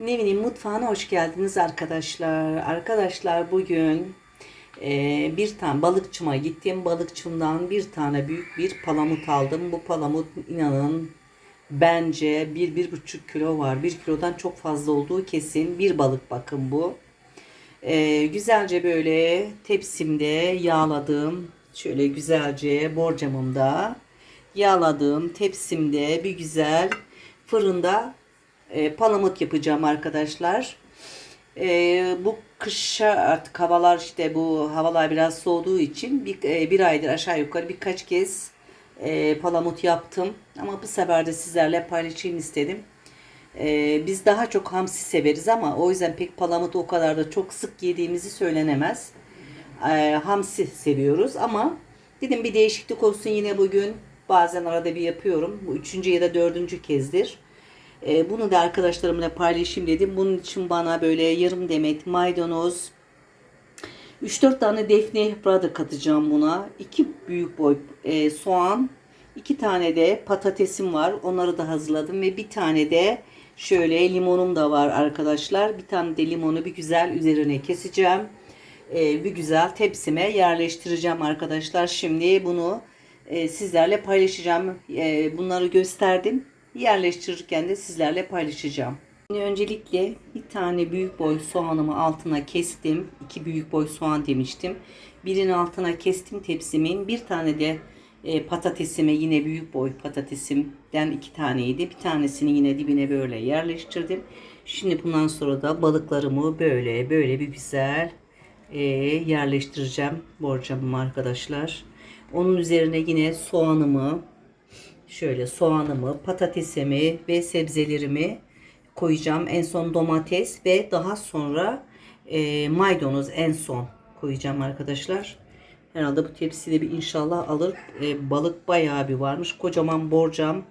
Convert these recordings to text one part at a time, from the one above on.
Nevin'in mutfağına hoş geldiniz arkadaşlar. Arkadaşlar bugün e, bir tane balıkçıma gittim. Balıkçımdan bir tane büyük bir palamut aldım. Bu palamut inanın bence bir, bir buçuk kilo var. Bir kilodan çok fazla olduğu kesin. Bir balık bakın bu. E, güzelce böyle tepsimde yağladım. Şöyle güzelce borcamımda yağladığım tepsimde bir güzel fırında e, palamut yapacağım arkadaşlar. E, bu kışa artık havalar işte bu havalar biraz soğuduğu için bir, e, bir aydır aşağı yukarı birkaç kez e, palamut yaptım. Ama bu sefer de sizlerle paylaşayım istedim. E, biz daha çok hamsi severiz ama o yüzden pek palamut o kadar da çok sık yediğimizi söylenemez. E, hamsi seviyoruz ama dedim bir değişiklik olsun yine bugün. Bazen arada bir yapıyorum. Bu üçüncü ya da dördüncü kezdir. E, bunu da arkadaşlarımla paylaşayım dedim. Bunun için bana böyle yarım demet maydanoz, 3-4 tane defne yaprağı katacağım buna. 2 büyük boy e, soğan, 2 tane de patatesim var. Onları da hazırladım ve bir tane de şöyle limonum da var arkadaşlar. Bir tane de limonu bir güzel üzerine keseceğim. E, bir güzel tepsime yerleştireceğim arkadaşlar. Şimdi bunu e, sizlerle paylaşacağım. E, bunları gösterdim yerleştirirken de sizlerle paylaşacağım. Şimdi öncelikle bir tane büyük boy soğanımı altına kestim. İki büyük boy soğan demiştim. Birinin altına kestim tepsimin. Bir tane de e, patatesime yine büyük boy patatesimden iki taneydi. Bir tanesini yine dibine böyle yerleştirdim. Şimdi bundan sonra da balıklarımı böyle böyle bir güzel e, yerleştireceğim borcamım arkadaşlar. Onun üzerine yine soğanımı Şöyle soğanımı, patatesimi ve sebzelerimi koyacağım. En son domates ve daha sonra e, maydanoz en son koyacağım arkadaşlar. Herhalde bu tepside bir inşallah alır. E, balık bayağı bir varmış. Kocaman borcam.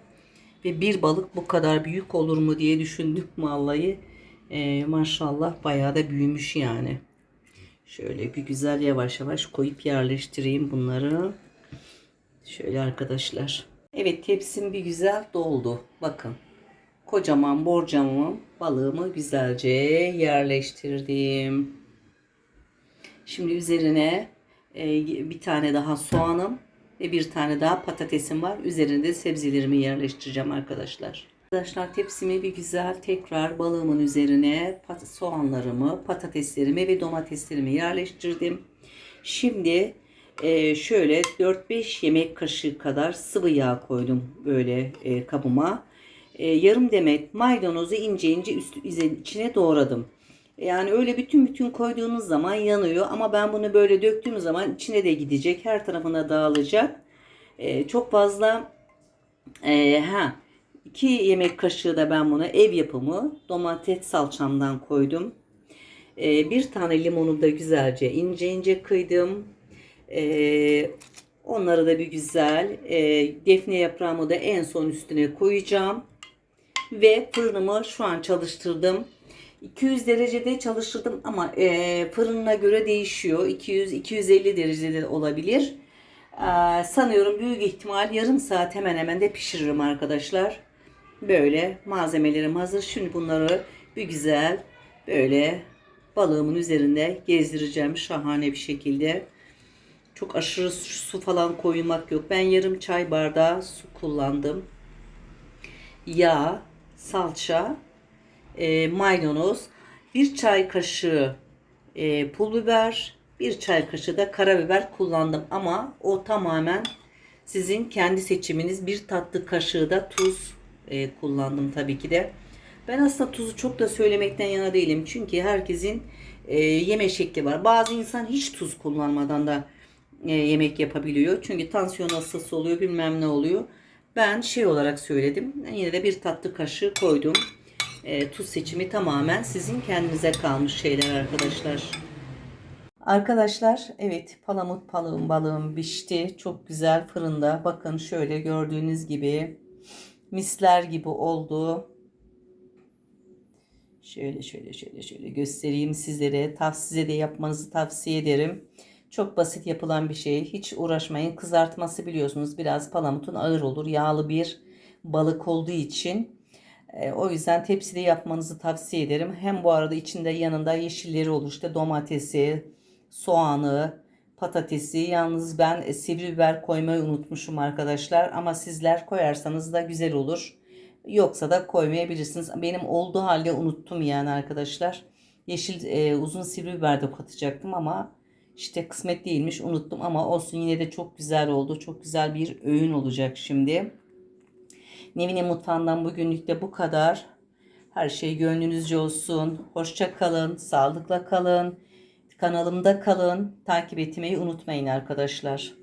Ve bir balık bu kadar büyük olur mu diye düşündüm vallahi. E, maşallah bayağı da büyümüş yani. Şöyle bir güzel yavaş yavaş koyup yerleştireyim bunları. Şöyle arkadaşlar. Evet tepsim bir güzel doldu. Bakın. Kocaman borcamımı balığımı güzelce yerleştirdim. Şimdi üzerine e, bir tane daha soğanım ve bir tane daha patatesim var. Üzerinde sebzelerimi yerleştireceğim arkadaşlar. Arkadaşlar tepsimi bir güzel tekrar balığımın üzerine soğanlarımı, patateslerimi ve domateslerimi yerleştirdim. Şimdi e, şöyle 4-5 yemek kaşığı kadar sıvı yağ koydum böyle e, kabıma. E, yarım demet maydanozu ince ince üst, içine doğradım. Yani öyle bütün bütün koyduğunuz zaman yanıyor ama ben bunu böyle döktüğüm zaman içine de gidecek. Her tarafına dağılacak. E, çok fazla e, ha 2 yemek kaşığı da ben bunu ev yapımı domates salçamdan koydum. E, bir tane limonu da güzelce ince ince kıydım. Ee, onları da bir güzel e, defne yaprağımı da en son üstüne koyacağım. Ve fırınımı şu an çalıştırdım. 200 derecede çalıştırdım ama e, fırınına göre değişiyor. 200-250 derecede olabilir. E, sanıyorum büyük ihtimal yarım saat hemen hemen de pişiririm arkadaşlar. Böyle malzemelerim hazır. Şimdi bunları bir güzel böyle balığımın üzerinde gezdireceğim şahane bir şekilde. Çok aşırı su falan koymak yok. Ben yarım çay bardağı su kullandım. Yağ, salça, e, maydanoz, bir çay kaşığı e, pul biber, bir çay kaşığı da karabiber kullandım. Ama o tamamen sizin kendi seçiminiz. Bir tatlı kaşığı da tuz e, kullandım tabii ki de. Ben aslında tuzu çok da söylemekten yana değilim. Çünkü herkesin e, yeme şekli var. Bazı insan hiç tuz kullanmadan da e, yemek yapabiliyor. Çünkü tansiyon hastası oluyor bilmem ne oluyor. Ben şey olarak söyledim. Yine de bir tatlı kaşığı koydum. E, tuz seçimi tamamen sizin kendinize kalmış şeyler arkadaşlar. Arkadaşlar evet palamut balığım balığım pişti. Çok güzel fırında. Bakın şöyle gördüğünüz gibi misler gibi oldu. Şöyle şöyle şöyle şöyle göstereyim sizlere. Tavsiye de yapmanızı tavsiye ederim. Çok basit yapılan bir şey. Hiç uğraşmayın. Kızartması biliyorsunuz biraz palamutun ağır olur. Yağlı bir balık olduğu için E, o yüzden tepside yapmanızı tavsiye ederim. Hem bu arada içinde yanında yeşilleri olur. İşte domatesi, soğanı, patatesi. Yalnız ben e, sivri biber koymayı unutmuşum arkadaşlar. Ama sizler koyarsanız da güzel olur. Yoksa da koymayabilirsiniz. Benim olduğu halde unuttum yani arkadaşlar. Yeşil e, uzun sivri biber de katacaktım ama işte kısmet değilmiş unuttum ama olsun yine de çok güzel oldu. Çok güzel bir öğün olacak şimdi. Nevin'in mutfağından bugünlük de bu kadar. Her şey gönlünüzce olsun. Hoşça kalın, sağlıkla kalın. Kanalımda kalın. Takip etmeyi unutmayın arkadaşlar.